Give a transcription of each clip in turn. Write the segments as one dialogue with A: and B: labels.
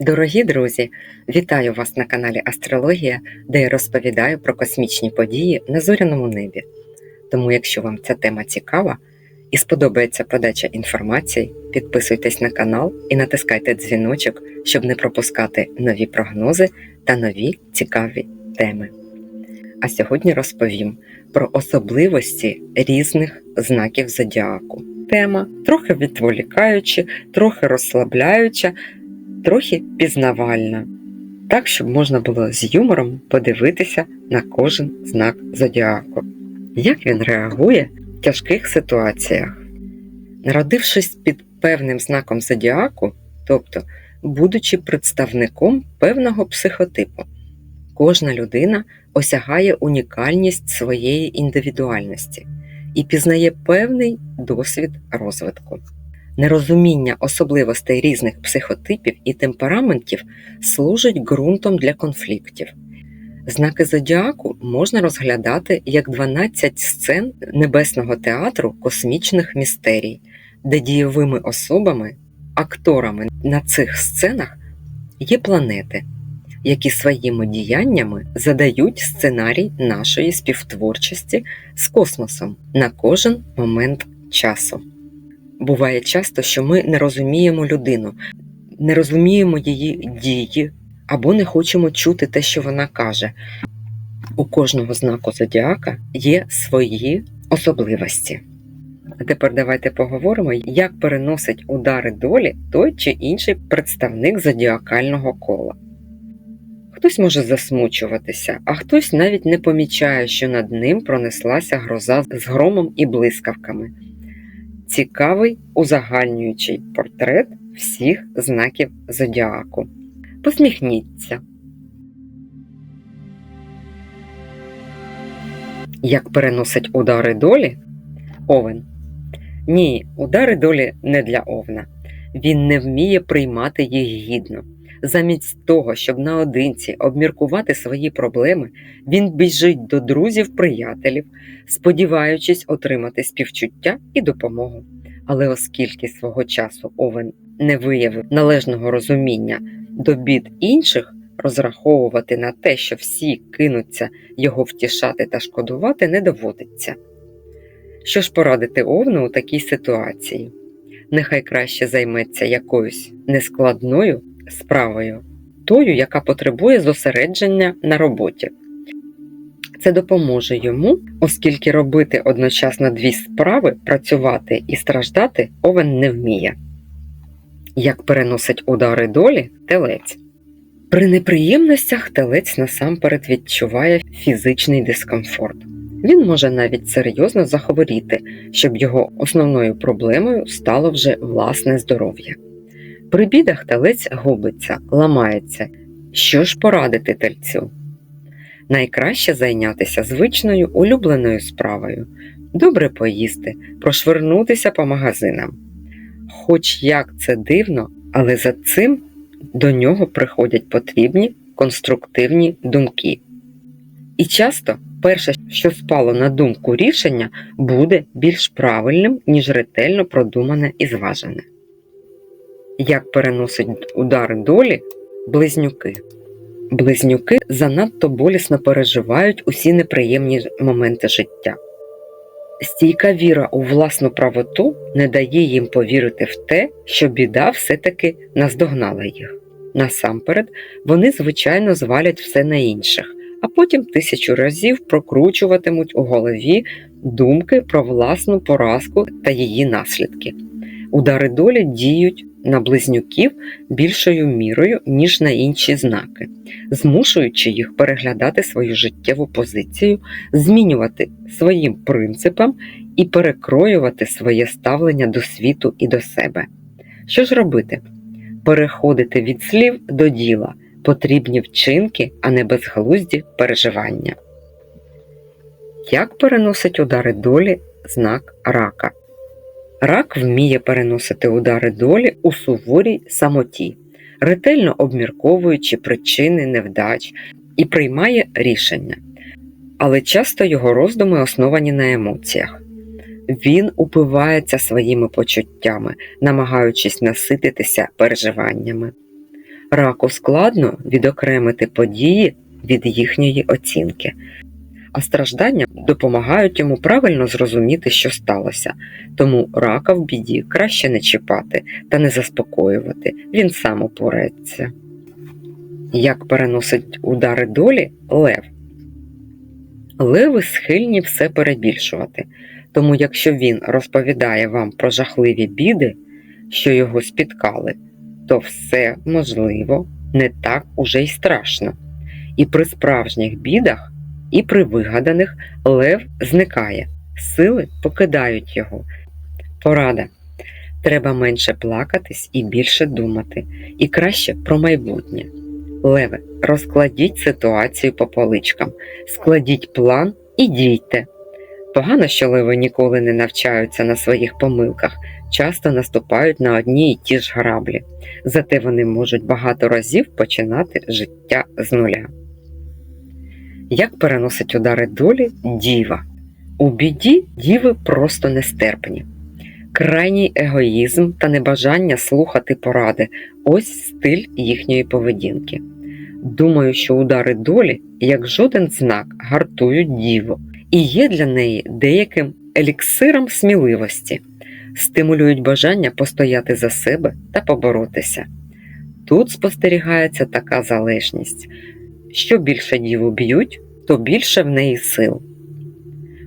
A: Дорогі друзі, вітаю вас на каналі Астрологія, де я розповідаю про космічні події на зоряному небі. Тому, якщо вам ця тема цікава і сподобається подача інформації, підписуйтесь на канал і натискайте дзвіночок, щоб не пропускати нові прогнози та нові цікаві теми. А сьогодні розповім про особливості різних знаків зодіаку. Тема трохи відволікаюча, трохи розслабляюча, трохи пізнавальна, так, щоб можна було з юмором подивитися на кожен знак зодіаку, як він реагує в тяжких ситуаціях. Народившись під певним знаком зодіаку, тобто будучи представником певного психотипу, кожна людина осягає унікальність своєї індивідуальності і пізнає певний досвід розвитку. Нерозуміння особливостей різних психотипів і темпераментів служить ґрунтом для конфліктів. Знаки зодіаку можна розглядати як 12 сцен небесного театру космічних містерій, де дієвими особами, акторами на цих сценах є планети, які своїми діяннями задають сценарій нашої співтворчості з космосом на кожен момент часу. Буває часто, що ми не розуміємо людину, не розуміємо її дії або не хочемо чути те, що вона каже. У кожного знаку зодіака є свої особливості. А тепер давайте поговоримо, як переносить удари долі той чи інший представник зодіакального кола. Хтось може засмучуватися, а хтось навіть не помічає, що над ним пронеслася гроза з громом і блискавками цікавий узагальнюючий портрет всіх знаків зодіаку. Посміхніться. Як переносить удари долі? Овен. Ні, удари долі не для овна. Він не вміє приймати їх гідно. Замість того, щоб наодинці обміркувати свої проблеми, він біжить до друзів-приятелів, сподіваючись отримати співчуття і допомогу. Але оскільки свого часу Овен не виявив належного розуміння до бід інших, розраховувати на те, що всі кинуться його втішати та шкодувати, не доводиться. Що ж порадити Овну у такій ситуації? Нехай краще займеться якоюсь нескладною справою, тою, яка потребує зосередження на роботі. Це допоможе йому, оскільки робити одночасно дві справи, працювати і страждати овен не вміє. Як переносить удари долі телець. При неприємностях телець насамперед відчуває фізичний дискомфорт. Він може навіть серйозно захворіти, щоб його основною проблемою стало вже власне здоров'я. При бідах телець губиться, ламається. Що ж порадити тельцю? Найкраще зайнятися звичною улюбленою справою, добре поїсти, прошвернутися по магазинам. Хоч як це дивно, але за цим до нього приходять потрібні конструктивні думки. І часто перше, що спало на думку рішення, буде більш правильним, ніж ретельно продумане і зважене. Як переносить удари долі близнюки. Близнюки занадто болісно переживають усі неприємні моменти життя. Стійка віра у власну правоту не дає їм повірити в те, що біда все-таки наздогнала їх. Насамперед, вони, звичайно, звалять все на інших, а потім тисячу разів прокручуватимуть у голові думки про власну поразку та її наслідки. Удари долі діють на близнюків більшою мірою, ніж на інші знаки, змушуючи їх переглядати свою життєву позицію, змінювати своїм принципам і перекроювати своє ставлення до світу і до себе. Що ж робити? Переходити від слів до діла, потрібні вчинки, а не безглузді переживання. Як переносить удари долі знак рака? Рак вміє переносити удари долі у суворій самоті, ретельно обмірковуючи причини невдач і приймає рішення. Але часто його роздуми основані на емоціях. Він упивається своїми почуттями, намагаючись насититися переживаннями. Раку складно відокремити події від їхньої оцінки, а страждання допомагають йому правильно зрозуміти, що сталося, тому рака в біді краще не чіпати та не заспокоювати, він сам упорається. Як переносить удари долі лев? Леви схильні все перебільшувати, тому якщо він розповідає вам про жахливі біди, що його спіткали, то все можливо не так уже й страшно. І при справжніх бідах, і при вигаданих лев зникає, сили покидають його. Порада. Треба менше плакатись і більше думати, і краще про майбутнє. Леве, розкладіть ситуацію по поличкам, складіть план і дійте. Погано, що леви ніколи не навчаються на своїх помилках, часто наступають на одні й ті ж граблі, зате вони можуть багато разів починати життя з нуля. Як переносить удари долі діва? У біді діви просто нестерпні. Крайній егоїзм та небажання слухати поради ось стиль їхньої поведінки. Думаю, що удари долі, як жоден знак, гартують діву і є для неї деяким еліксиром сміливості, стимулюють бажання постояти за себе та поборотися. Тут спостерігається така залежність: що більше діву б'ють, то більше в неї сил.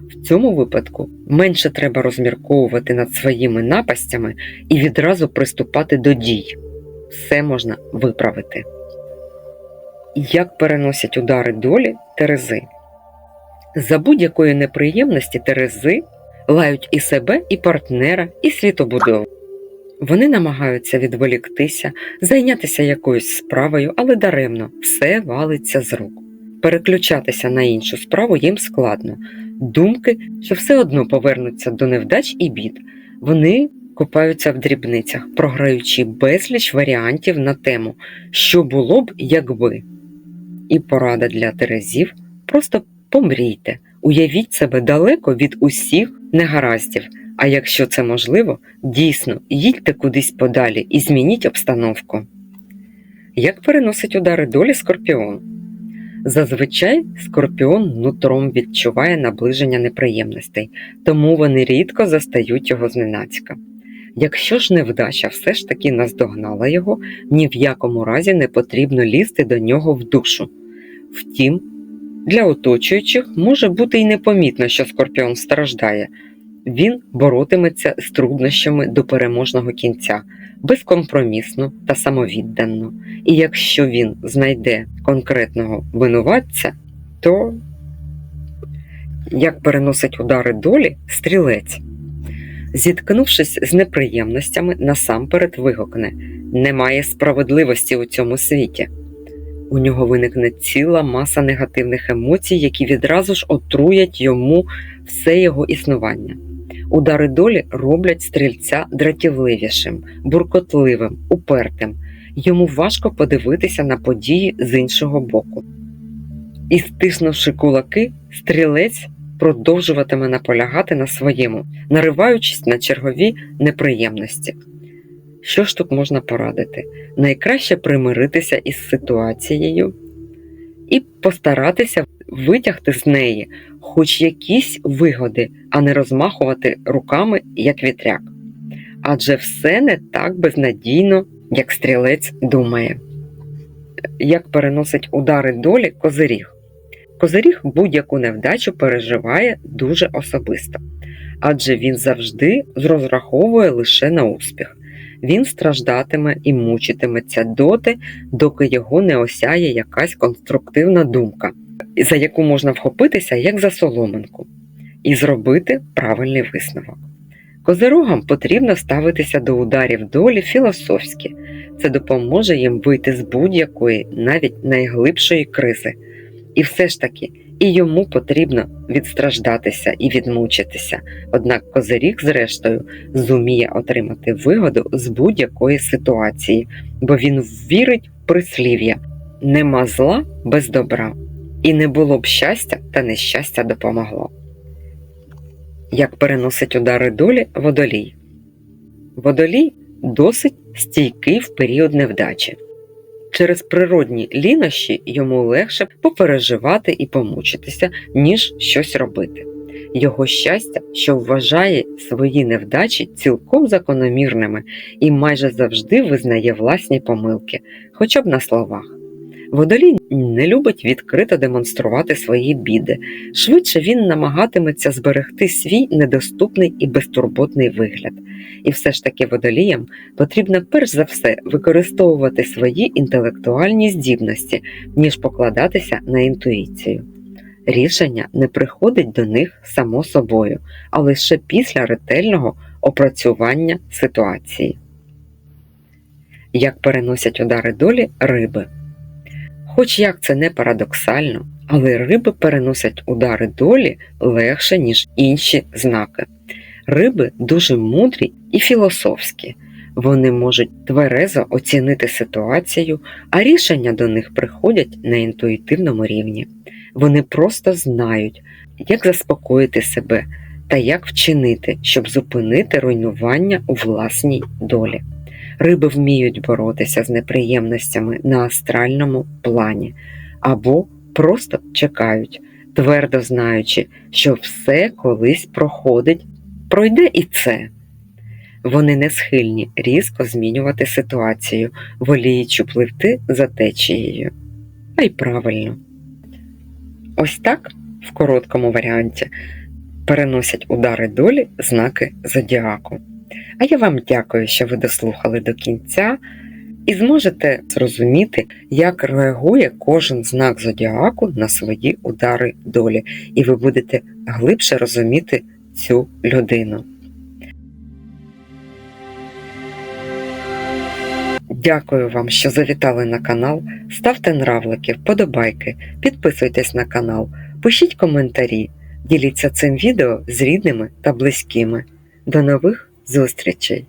A: В цьому випадку менше треба розмірковувати над своїми напастями і відразу приступати до дій. Все можна виправити. Як переносять удари долі Терези? За будь-якої неприємності Терези лають і себе, і партнера, і світобудову. Вони намагаються відволіктися, зайнятися якоюсь справою, але даремно все валиться з рук. Переключатися на іншу справу їм складно. Думки, що все одно повернуться до невдач і бід. Вони купаються в дрібницях, програючи безліч варіантів на тему, що було б, якби. І порада для терезів просто помрійте, уявіть себе далеко від усіх негараздів. А якщо це можливо, дійсно їдьте кудись подалі і змініть обстановку. Як переносить удари долі скорпіон? Зазвичай скорпіон нутром відчуває наближення неприємностей, тому вони рідко застають його зненацька. Якщо ж невдача все ж таки наздогнала його, ні в якому разі не потрібно лізти до нього в душу. Втім, для оточуючих може бути й непомітно, що скорпіон страждає. Він боротиметься з труднощами до переможного кінця, безкомпромісно та самовіддано. І якщо він знайде конкретного винуватця, то як переносить удари долі стрілець. Зіткнувшись з неприємностями, насамперед вигукне немає справедливості у цьому світі. У нього виникне ціла маса негативних емоцій, які відразу ж отруять йому все його існування. Удари долі роблять стрільця дратівливішим, буркотливим, упертим. Йому важко подивитися на події з іншого боку. І стиснувши кулаки, стрілець продовжуватиме наполягати на своєму, нариваючись на чергові неприємності. Що ж тут можна порадити? Найкраще примиритися із ситуацією і постаратися витягти з неї хоч якісь вигоди, а не розмахувати руками як вітряк. Адже все не так безнадійно, як стрілець думає. Як переносить удари долі козиріг. Козиріг будь-яку невдачу переживає дуже особисто, адже він завжди розраховує лише на успіх. Він страждатиме і мучитиметься доти, доки його не осяє якась конструктивна думка, за яку можна вхопитися як за соломинку, і зробити правильний висновок. Козирогам потрібно ставитися до ударів долі філософськи. Це допоможе їм вийти з будь-якої, навіть найглибшої кризи. І все ж таки, і йому потрібно відстраждатися і відмучитися. Однак козиріг, зрештою, зуміє отримати вигоду з будь-якої ситуації, бо він вірить в прислів'я нема зла без добра, і не було б щастя, та нещастя допомогло. Як переносить удари долі водолій? Водолій досить стійкий в період невдачі. Через природні лінощі йому легше попереживати і помучитися, ніж щось робити. Його щастя, що вважає свої невдачі цілком закономірними і майже завжди визнає власні помилки, хоча б на словах. Водолій не любить відкрито демонструвати свої біди. Швидше він намагатиметься зберегти свій недоступний і безтурботний вигляд. І все ж таки водоліям потрібно перш за все використовувати свої інтелектуальні здібності, ніж покладатися на інтуїцію. Рішення не приходить до них само собою, а лише після ретельного опрацювання ситуації. Як переносять удари долі риби. Хоч як це не парадоксально, але риби переносять удари долі легше, ніж інші знаки. Риби дуже мудрі і філософські. Вони можуть тверезо оцінити ситуацію, а рішення до них приходять на інтуїтивному рівні. Вони просто знають, як заспокоїти себе та як вчинити, щоб зупинити руйнування у власній долі. Риби вміють боротися з неприємностями на астральному плані або просто чекають, твердо знаючи, що все колись проходить, пройде і це. Вони не схильні різко змінювати ситуацію, воліючи пливти за течією. А й правильно. Ось так, в короткому варіанті, переносять удари долі знаки зодіаку. А я вам дякую, що ви дослухали до кінця і зможете зрозуміти, як реагує кожен знак зодіаку на свої удари долі, і ви будете глибше розуміти цю людину. Дякую вам, що завітали на канал. Ставте нравлики, вподобайки, підписуйтесь на канал, пишіть коментарі, діліться цим відео з рідними та близькими. До нових зустрічей!